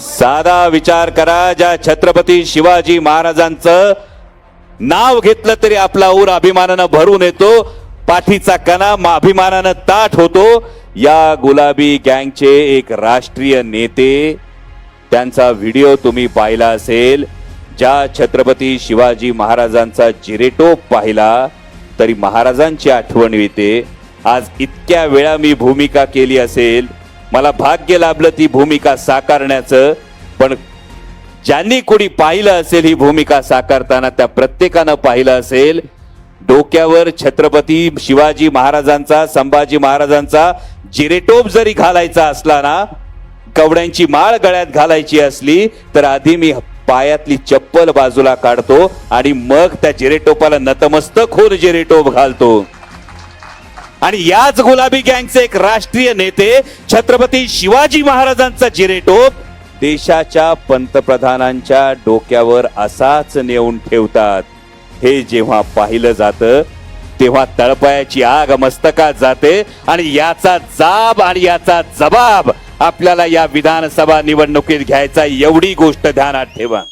साधा विचार करा ज्या छत्रपती शिवाजी महाराजांचं नाव घेतलं तरी आपला ऊर अभिमानानं भरून येतो पाठीचा कणा अभिमानानं ताठ होतो. या गुलाबी गँगचे एक राष्ट्रीय नेते त्यांचा व्हिडिओ तुम्ही पाहिला असेल. ज्या छत्रपती शिवाजी महाराजांचा जिरेटोप पाहिला तरी महाराजांची आठवण येते. आज इतक्या वेळा मी भूमिका केली असेल. मला भाग्य लाभलं ती भूमिका साकारण्याचं पण ज्यांनी कोणी पाहिलं असेल ही भूमिका साकारताना त्या प्रत्येकानं पाहिलं असेल डोक्यावर छत्रपती शिवाजी महाराजांचा संभाजी महाराजांचा जिरेटोप जरी घालायचा असला ना कवड्यांची माळ गळ्यात घालायची असली तर आधी मी पायातली चप्पल बाजूला काढतो आणि मग त्या जिरेटोपाला नतमस्तक होऊन जिरेटोप घालतो. आणि याच गुलाबी गँगचे एक राष्ट्रीय नेते छत्रपती शिवाजी महाराजांचा जिरेटोप देशाच्या पंतप्रधानांच्या डोक्यावर असाच नेऊन ठेवतात. हे जेव्हा पाहिलं जातं तेव्हा तळपायाची आग मस्तकात जाते आणि याचा जाब आणि याचा जबाब आपल्याला या विधानसभा निवडणुकीत घ्यायचा एवढी गोष्ट ध्यानात ठेवा.